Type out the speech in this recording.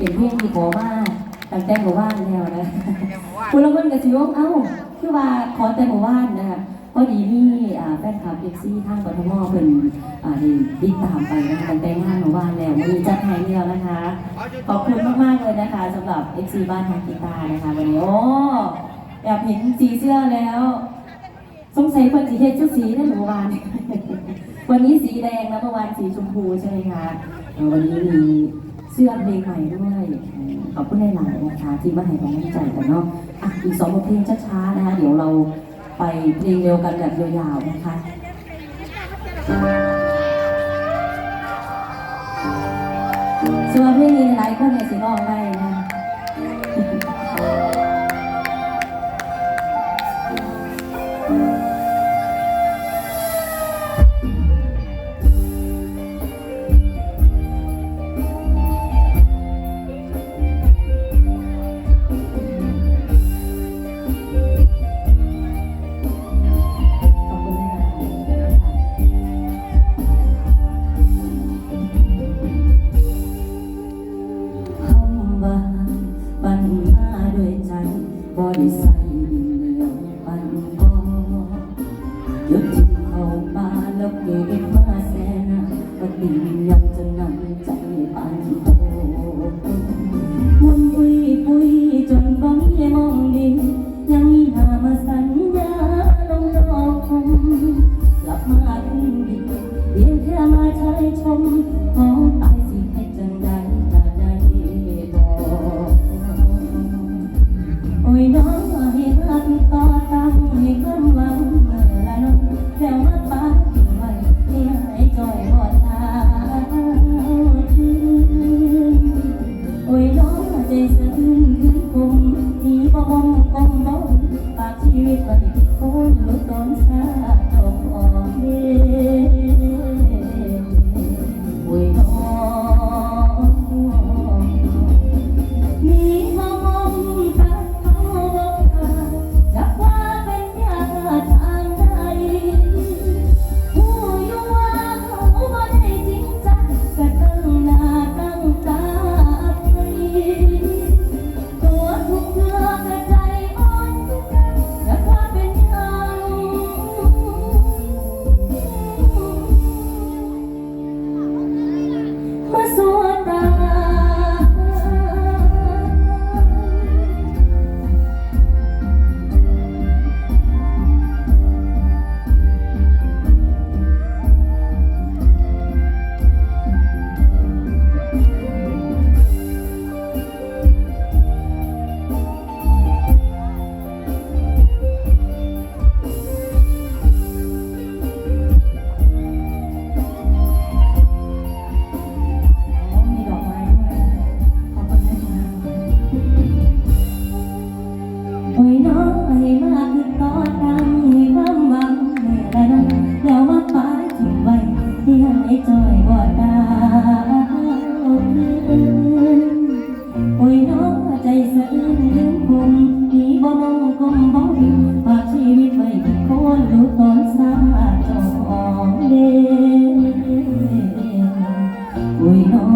เป็นเพลงที่ขอว่าตั้งแต่หมู่บ้านแล้วนะคุณละคนกับสิวงเอ้าคือว่าขอแต่หมู่บ้านนะคะพอดีนี่อ่าแฟนคลับเอฟซีทางกทมเพิ่นอ่าได้ติดตามไปนะคะตั้งแต่งานหมู่บ้านแล้วมีจัดให้แล้วนะคะ ขอบคุณมากๆเลยนะคะสำหรับ FC บ้านทางกีตาร์นะคะวันนี้โอ้อยากเห็นสีเสื้อแล้วสงสัยคนสีเฮ็ดชุดสีนั่นเมื่อวานวันนี้สีแดงแล้วเมื่อวานสีชมพูใช่ไหมคะเอ่อวันนี้มี เสื้อเพลงใหม่ด้วยขอบคุณหลายๆนะคะ ที่มาให้กำลังใจกันเนาะอะอีกสองบทเพลงช้าๆนะคะเดี๋ยวเราไปเพลงเร็วกันแบบยาวๆนะคะ ส่วนเพลงนี้หลายคนเนี่ยสิร้องได้นะ บ่ได้ใส่ดินเหนียวปันบ่ยกทิ้งเข้าป่าแล้วเก็บมาแสนก็ตียังจะนำใจปันโตมุนปุยปุยจนบ่มีมองดียังมีหน้ามาสัน มาสวดตา เดียวไอ้จอยบ่าโอ้ยน้อใจสะอื้ถึงคงมีบ่มองกลมบ่ดิฝากชีวิตไว้คนรู้ตอนสามาเจ้าโอ้ยน้อ